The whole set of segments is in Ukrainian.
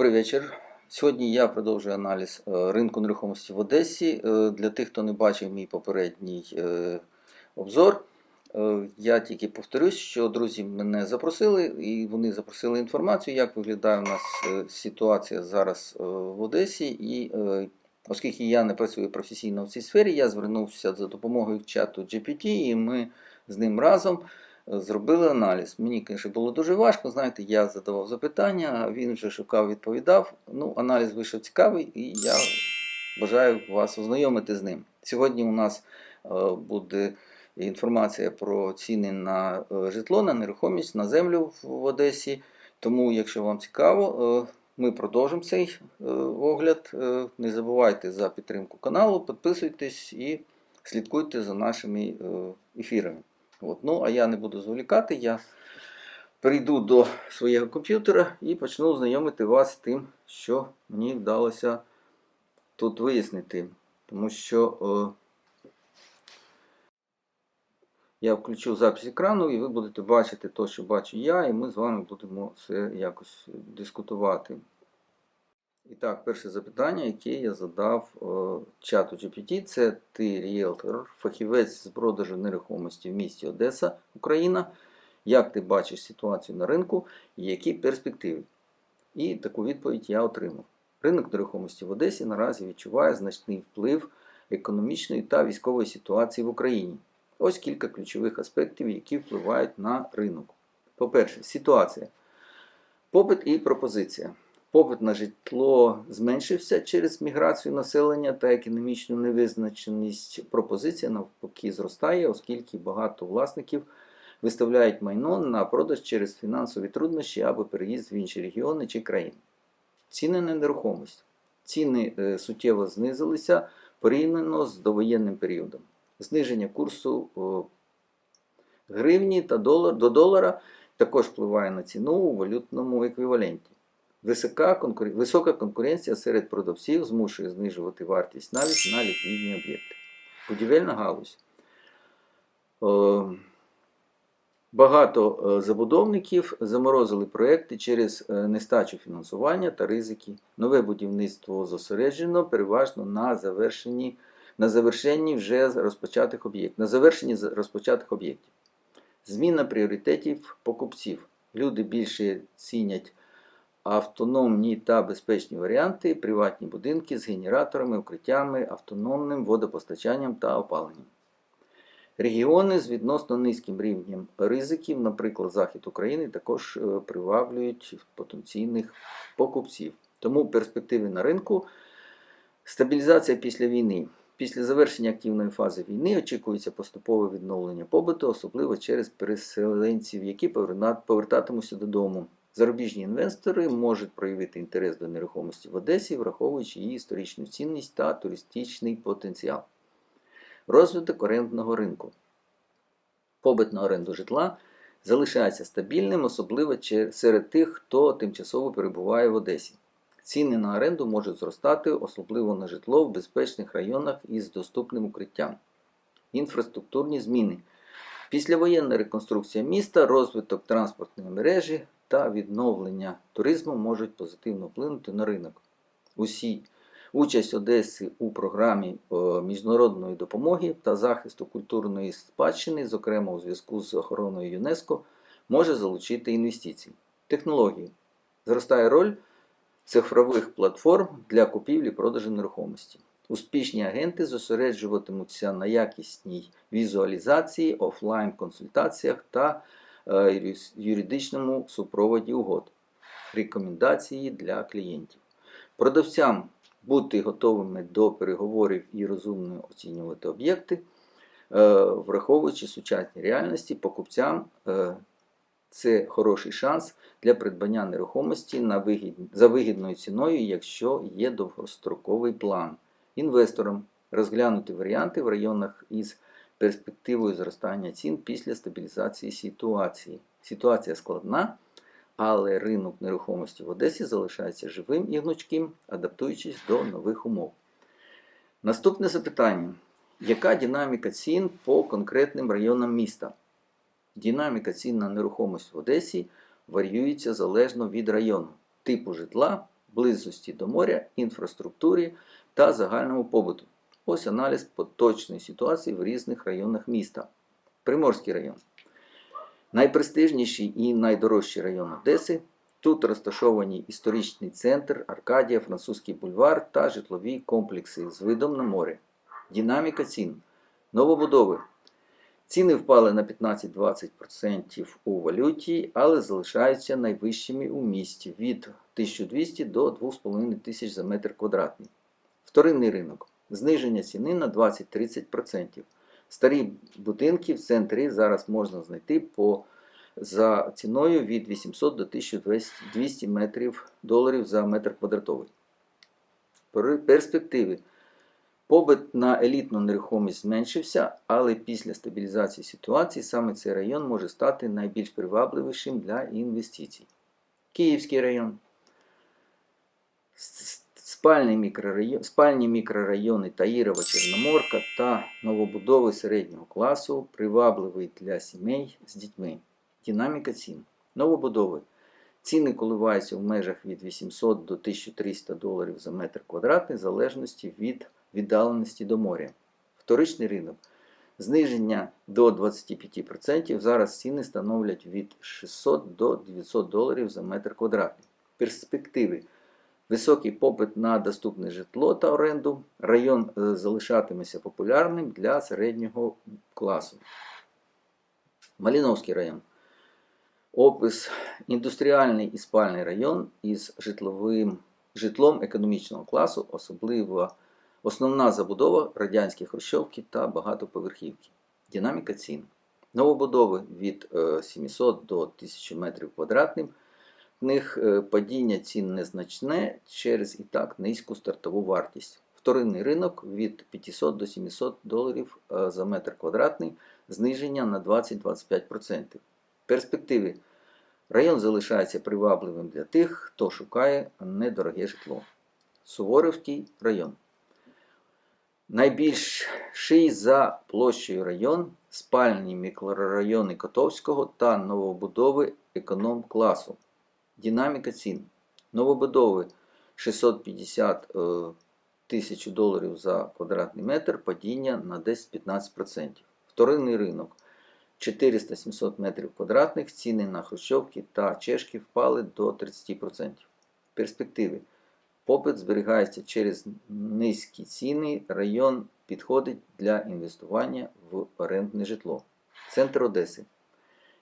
Добрий вечір. Сьогодні я продовжую аналіз е, ринку нерухомості в Одесі. Е, Для тих, хто не бачив мій попередній е, обзор, я тільки повторюсь, що друзі мене запросили, і вони запросили інформацію, як виглядає у нас ситуація зараз в Одесі. І оскільки я не працюю професійно в цій сфері, я звернувся за допомогою чату GPT, і ми з ним разом зробили аналіз. Мені, звісно, було дуже важко. Знаєте, я задавав запитання, а він вже шукав, відповідав. Ну, аналіз вийшов цікавий, і я бажаю вас ознайомити з ним. Сьогодні у нас е, буде інформація про ціни на е, житло, на нерухомість, на землю в Одесі. Тому, якщо вам цікаво, е, ми продовжимо цей огляд. Не забувайте за підтримку каналу, підписуйтесь і слідкуйте за нашими ефірами. От. Ну, а я не буду зволікати, я прийду до свого комп'ютера і почну знайомити вас з тим, що мені вдалося тут вияснити. Тому що е, я включу запис екрану, і ви будете бачити те, що бачу я, і ми з вами будемо це якось дискутувати. І так, перше запитання, яке я задав е, чату GPT, це ти ріелтор, фахівець з продажу нерухомості в місті Одеса, Україна. Як ти бачиш ситуацію на ринку і які перспективи? І таку відповідь я отримав. Ринок нерухомості в Одесі наразі відчуває значний вплив економічної та військової ситуації в Україні. Ось кілька ключових аспектів, які впливають на ринок. По-перше, ситуація. Попит і пропозиція. Попит на житло зменшився через міграцію населення та економічну невизначеність. Пропозиція навпаки зростає, оскільки багато власників виставляють майно на продаж через фінансові труднощі або переїзд в інші регіони чи країни. Ціни на нерухомість. Ціни е, суттєво знизилися порівняно з довоєнним періодом. Зниження курсу гривні та долар, до долара також впливає на ціну у валютному еквіваленті. Висока, конкур... Висока конкуренція серед продавців змушує знижувати вартість навіть на ліквідні об'єкти. Будівельна галузь. О, Багато е, забудовників заморозили проекти через е, нестачу фінансування та ризики. Нове будівництво зосереджено переважно на завершенні, на завершенні вже розпочатих об'єктів. На завершенні розпочатих об'єктів. Зміна пріоритетів покупців. Люди більше цінять автономні та безпечні варіанти, приватні будинки з генераторами, укриттями, автономним водопостачанням та опаленням. Регіони з відносно низьким рівнем ризиків, наприклад, Захід України, також е, приваблюють потенційних покупців. Тому перспективи на ринку стабілізація після війни. Після завершення активної фази війни очікується поступове відновлення побуту, особливо через переселенців, які повертатимуться додому. Зарубіжні інвестори можуть проявити інтерес до нерухомості в Одесі, враховуючи її історичну цінність та туристичний потенціал. Розвиток орендного ринку. Побит на оренду житла залишається стабільним, особливо серед тих, хто тимчасово перебуває в Одесі. Ціни на оренду можуть зростати, особливо на житло в безпечних районах із доступним укриттям. Інфраструктурні зміни. Післявоєнна реконструкція міста, розвиток транспортної мережі та відновлення туризму можуть позитивно вплинути на ринок. Усі Участь Одеси у програмі е, міжнародної допомоги та захисту культурної спадщини, зокрема у зв'язку з охороною ЮНЕСКО, може залучити інвестиції. Технології. Зростає роль цифрових платформ для купівлі-продажу нерухомості. Успішні агенти зосереджуватимуться на якісній візуалізації, офлайн-консультаціях та юридичному супроводі угод. Рекомендації для клієнтів. Продавцям бути готовими до переговорів і розумно оцінювати об'єкти, е, враховуючи сучасні реальності, покупцям е, це хороший шанс для придбання нерухомості на вигід... за вигідною ціною, якщо є довгостроковий план. Інвесторам розглянути варіанти в районах із перспективою зростання цін після стабілізації ситуації. Ситуація складна, але ринок нерухомості в Одесі залишається живим і гнучким, адаптуючись до нових умов. Наступне запитання: яка динаміка цін по конкретним районам міста? Динаміка цін на нерухомість в Одесі варіюється залежно від району, типу житла, близості до моря, інфраструктурі та загальному побуту. Ось аналіз поточної ситуації в різних районах міста. Приморський район. Найпрестижніший і найдорожчий район Одеси. Тут розташовані історичний центр, Аркадія, Французький бульвар та житлові комплекси з видом на море. Динаміка цін. Новобудови. Ціни впали на 15-20% у валюті, але залишаються найвищими у місті від 1200 до 2500 за метр квадратний. Вторинний ринок. Зниження ціни на 20-30%. Старі будинки в центрі зараз можна знайти по за ціною від 800 до 1200 метрів доларів за метр квадратовий. Перспективи. Побит на елітну нерухомість зменшився, але після стабілізації ситуації саме цей район може стати найбільш привабливішим для інвестицій. Київський район. Спальні мікрорайони, спальні мікрорайони Таїрова, Чорноморка та новобудови середнього класу привабливий для сімей з дітьми. Динаміка цін. Новобудови. Ціни коливаються в межах від 800 до 1300 доларів за метр квадратний в залежності від віддаленості до моря. Вторичний ринок. Зниження до 25%. Зараз ціни становлять від 600 до 900 доларів за метр квадратний. Перспективи. Високий попит на доступне житло та оренду. Район е, залишатиметься популярним для середнього класу. Маліновський район. Опис індустріальний і спальний район із житловим, житлом економічного класу, особливо основна забудова радянські хрущовки та багатоповерхівки. Динаміка цін. Новобудови від е, 700 до 1000 метрів квадратних. В них е, падіння цін незначне через і так низьку стартову вартість. Вторинний ринок від 500 до 700 доларів е, за метр квадратний, зниження на 20-25%. Перспективи. Район залишається привабливим для тих, хто шукає недороге житло. Суворовський район. Найбільший за площею район спальні мікрорайони Котовського та новобудови економ-класу. Динаміка цін. Новобудови 650 е, тисяч доларів за квадратний метр, падіння на 10-15%. Вторинний ринок 400-700 метрів квадратних, ціни на хрущовки та чешки впали до 30%. Перспективи. Попит зберігається через низькі ціни, район підходить для інвестування в орендне житло. Центр Одеси.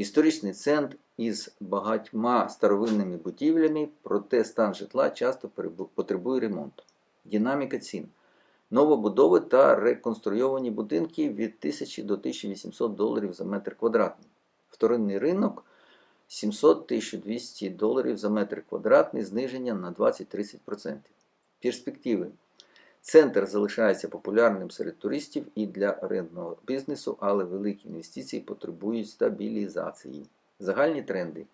Історичний центр із багатьма старовинними будівлями, проте стан житла часто потребує ремонту. Динаміка цін. Новобудови та реконструйовані будинки від 1000 до 1800 доларів за метр квадратний. Вторинний ринок 700-1200 доларів за метр квадратний, зниження на 20-30%. Перспективи. Центр залишається популярним серед туристів і для орендного бізнесу, але великі інвестиції потребують стабілізації. Загальні тренди.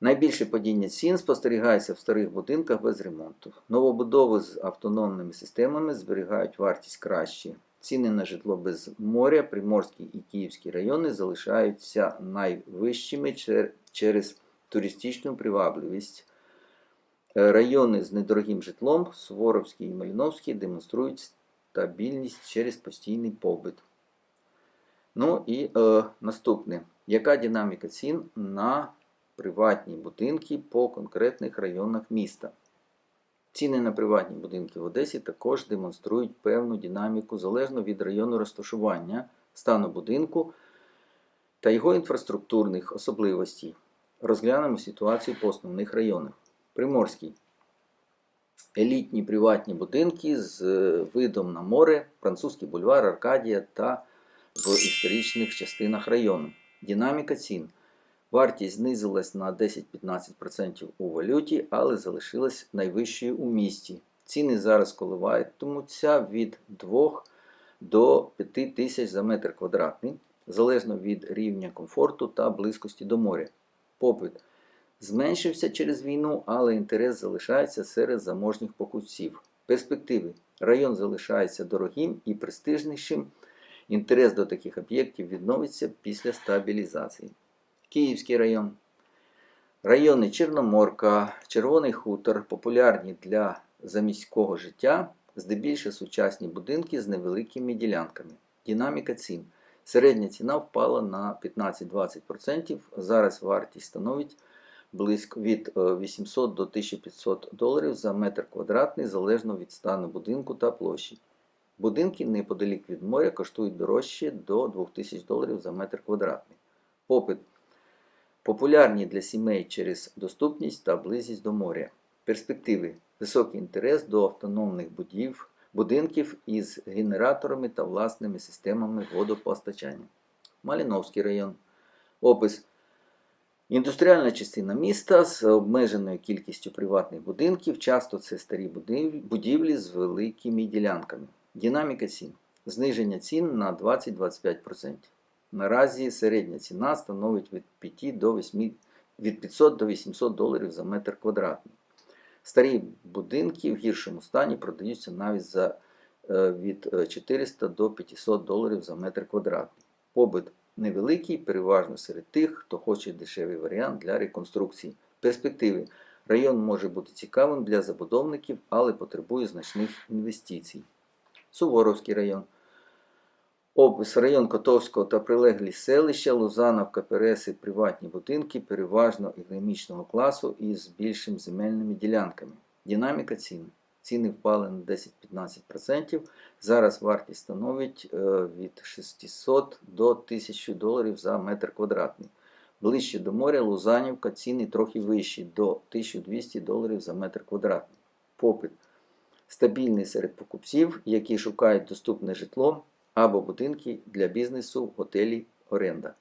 Найбільше падіння цін спостерігається в старих будинках без ремонту. Новобудови з автономними системами зберігають вартість краще. Ціни на житло без моря, Приморський і Київський райони залишаються найвищими через туристичну привабливість. Райони з недорогим житлом, Суворовський і Маліновський, демонструють стабільність через постійний побит. Ну і е, наступне. Яка динаміка цін на приватні будинки по конкретних районах міста? Ціни на приватні будинки в Одесі також демонструють певну динаміку залежно від району розташування, стану будинку та його інфраструктурних особливостей. Розглянемо ситуацію по основних районах. Приморський. Елітні приватні будинки з е, видом на море, французький бульвар, Аркадія та в історичних частинах району. Динаміка цін. Вартість знизилась на 10-15% у валюті, але залишилась найвищою у місті. Ціни зараз коливатимуться від 2 до 5 тисяч за метр квадратний, залежно від рівня комфорту та близькості до моря. Попит зменшився через війну, але інтерес залишається серед заможніх покупців. Перспективи. Район залишається дорогим і престижнішим. Інтерес до таких об'єктів відновиться після стабілізації. Київський район. Райони Чорноморка, Червоний хутор популярні для заміського життя, здебільшого сучасні будинки з невеликими ділянками. Динаміка цін. Середня ціна впала на 15-20%. Зараз вартість становить близько від е, 800 до 1500 доларів за метр квадратний, залежно від стану будинку та площі. Будинки неподалік від моря коштують дорожче до 2000 доларів за метр квадратний. Попит популярні для сімей через доступність та близькість до моря. Перспективи високий інтерес до автономних будів, будинків із генераторами та власними системами водопостачання. Маліновський район. Опис. Індустріальна частина міста з обмеженою кількістю приватних будинків, часто це старі будівлі, з великими ділянками. Динаміка цін. Зниження цін на 20-25%. Наразі середня ціна становить від 5 до 8, від 500 до 800 доларів за метр квадратний. Старі будинки в гіршому стані продаються навіть за е, від е, 400 до 500 доларів за метр квадратний. Побит невеликий, переважно серед тих, хто хоче дешевий варіант для реконструкції. Перспективи. Район може бути цікавим для забудовників, але потребує значних інвестицій. Суворовський район. Опис район Котовського та прилеглі селища, Лузановка, Переси, приватні будинки, переважно економічного класу із більшими земельними ділянками. Динаміка цін. Ціни впали на 10-15%. Зараз вартість становить е, від 600 до 1000 доларів за метр квадратний. Ближче до моря Лузанівка ціни трохи вищі до 1200 доларів за метр квадратний. Попит стабільний серед покупців, які шукають доступне житло або будинки для бізнесу, готелі, оренда.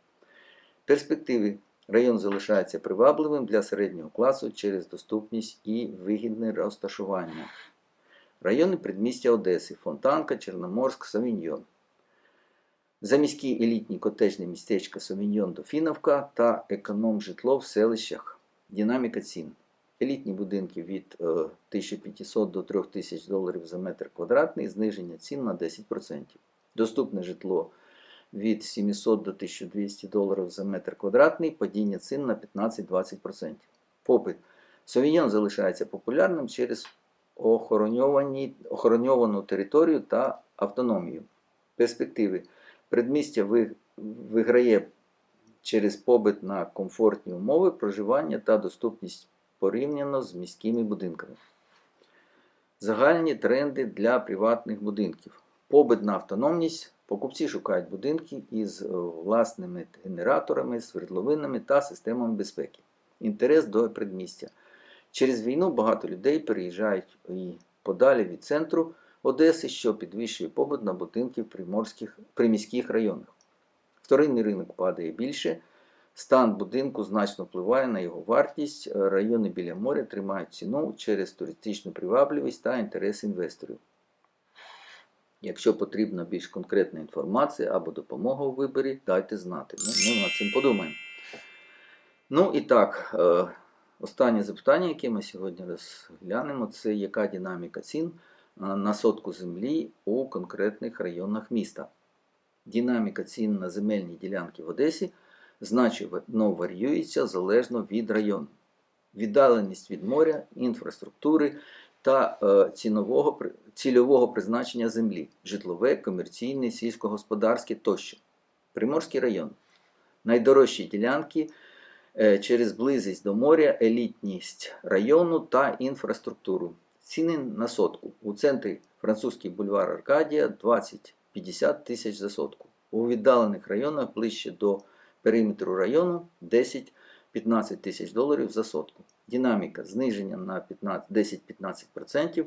Перспективи. Район залишається привабливим для середнього класу через доступність і вигідне розташування. Райони предмістя Одеси, Фонтанка, Чорноморськ, Совіньйон. Заміські елітні котежні містечка Совіньйон Дофіновка та економ-житло в селищах. Динаміка цін. Елітні будинки від е, 1500 до 3000 доларів за метр квадратний, зниження цін на 10%. Доступне житло від 700 до 1200 доларів за метр квадратний, падіння цін на 15-20%. Попит. Совіньйон залишається популярним через охороньовану територію та автономію. Перспективи. Предмістя ви- виграє через побит на комфортні умови проживання та доступність порівняно з міськими будинками. Загальні тренди для приватних будинків. Побит на автономність. Покупці шукають будинки із власними генераторами, свердловинами та системами безпеки. Інтерес до предмістя. Через війну багато людей переїжджають і подалі від центру Одеси, що підвищує побут на будинки в приморських, приміських районах. Вторинний ринок падає більше. Стан будинку значно впливає на його вартість. Райони біля моря тримають ціну через туристичну привабливість та інтерес інвесторів. Якщо потрібна більш конкретна інформація або допомога у виборі, дайте знати. Ми, ми над цим подумаємо. Ну і так, е, останнє запитання, яке ми сьогодні розглянемо, це яка динаміка цін е, на сотку землі у конкретних районах міста. Динаміка цін на земельні ділянки в Одесі значно варіюється залежно від району. Віддаленість від моря, інфраструктури та е, цінового, цільового призначення землі житлове, комерційне, сільськогосподарське тощо. Приморський район. Найдорожчі ділянки через близькість до моря, елітність району та інфраструктуру. Ціни на сотку. У центрі французький бульвар Аркадія 20-50 тисяч за сотку. У віддалених районах ближче до периметру району 10-15 тисяч доларів за сотку. Динаміка зниження на 10-15%.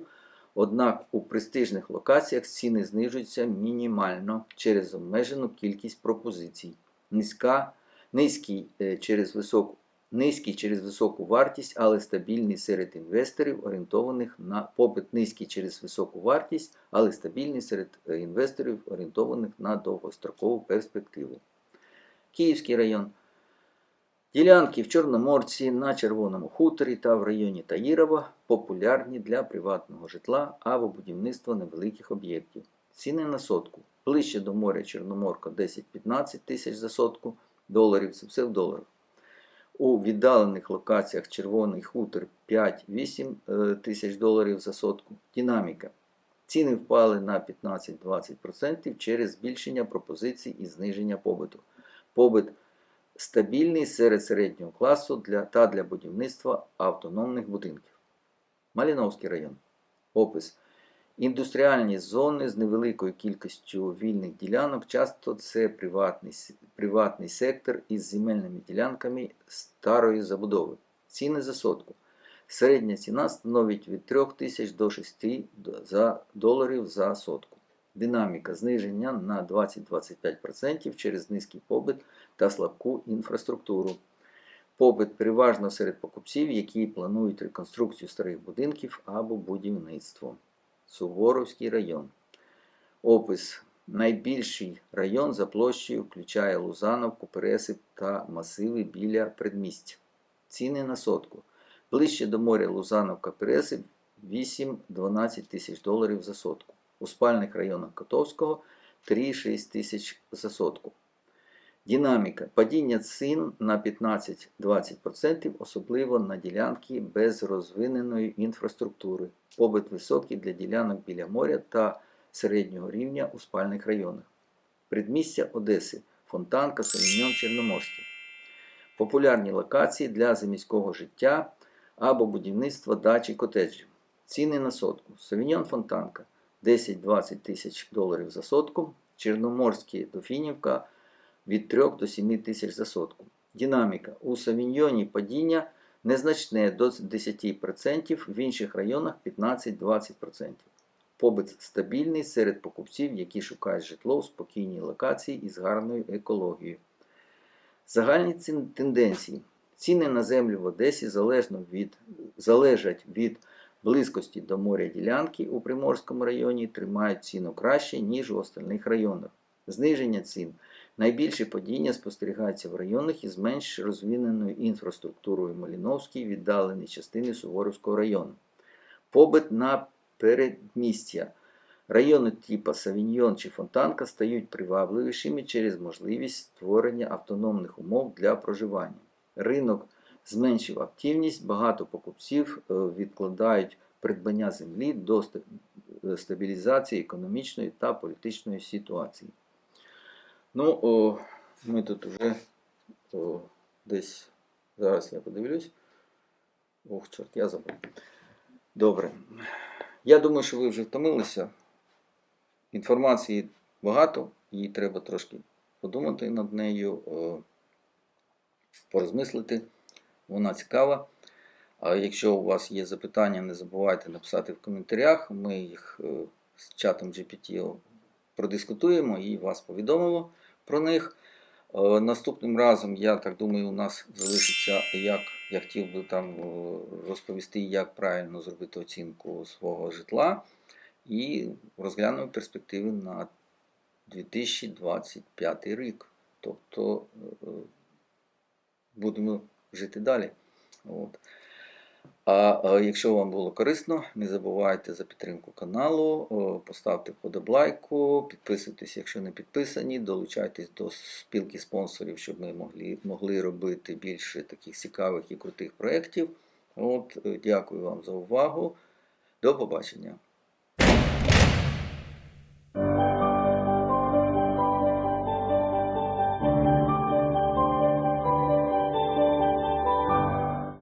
Однак у престижних локаціях ціни знижуються мінімально через обмежену кількість пропозицій. Низька, низький, е, через високу, низький через високу вартість, але стабільний серед інвесторів, орієнтованих на попит низький через високу вартість, але стабільний серед е, інвесторів, орієнтованих на довгострокову перспективу. Київський район. Ділянки в Чорноморці, на Червоному хуторі та в районі Таїрова популярні для приватного житла або будівництва невеликих об'єктів. Ціни на сотку. Ближче до моря Чорноморка 10-15 тисяч за сотку доларів, це все в доларах. У віддалених локаціях Червоний хутор 5-8 е, тисяч доларів за сотку. Динаміка. Ціни впали на 15-20% через збільшення пропозицій і зниження побиту. Побит стабільний серед середнього класу для, та для будівництва автономних будинків. Маліновський район. Опис. Індустріальні зони з невеликою кількістю вільних ділянок, часто це приватний, приватний сектор із земельними ділянками старої забудови. Ціни за сотку. Середня ціна становить від 3 тисяч до 6 за доларів за сотку. Динаміка зниження на 20-25% через низький побит та слабку інфраструктуру. Попит переважно серед покупців, які планують реконструкцію старих будинків або будівництво. Суворовський район. Опис. Найбільший район за площею включає Лузановку, Пересип та масиви біля предмістя. Ціни на сотку. Ближче до моря Лузановка, Пересип 8-12 тисяч доларів за сотку. У спальних районах Котовського 3-6 тисяч за сотку. Динаміка. Падіння цін на 15-20%, особливо на ділянки без розвиненої інфраструктури. Побит високий для ділянок біля моря та середнього рівня у спальних районах. Предмістя Одеси. Фонтанка, Соліньон, Чорноморський. Популярні локації для заміського життя або будівництва дач і котеджів. Ціни на сотку. Совіньон Фонтанка 10-20 тисяч доларів за сотку. Чорноморський Дофінівка від 3 до 7 тисяч за сотку. Динаміка. У Савіньйоні падіння незначне до 10%, в інших районах 15-20%. Побит стабільний серед покупців, які шукають житло в спокійній локації із гарною екологією. Загальні тенденції. Ціни на землю в Одесі залежно від, залежать від близькості до моря ділянки у Приморському районі тримають ціну краще, ніж у остальних районах. Зниження цін. Найбільше падіння спостерігається в районах із менш розвиненою інфраструктурою Маліновській, віддалені частини Суворовського району. Побит на передмістя. Райони типу Савіньйон чи Фонтанка стають привабливішими через можливість створення автономних умов для проживання. Ринок зменшив активність, багато покупців е, відкладають придбання землі до е, стабілізації економічної та політичної ситуації. Ну, о, ми тут вже о, десь зараз я подивлюсь. Ох, чорт, я забув. Добре. Я думаю, що ви вже втомилися. Інформації багато, її треба трошки подумати над нею, е, порозмислити. Вона цікава. А якщо у вас є запитання, не забувайте написати в коментарях. Ми їх е, з чатом GPT продискутуємо і вас повідомимо про них. Е, Наступним разом, я так думаю, у нас залишиться, як я хотів би там е, розповісти, як правильно зробити оцінку свого житла. І розглянемо перспективи на 2025 рік. Тобто е, будемо жити далі. От. А е, якщо вам було корисно, не забувайте за підтримку каналу, поставте вподоблайку, підписуйтесь, якщо не підписані, долучайтесь до спілки спонсорів, щоб ми могли, могли робити більше таких цікавих і крутих проєктів. От, е, дякую вам за увагу. До побачення.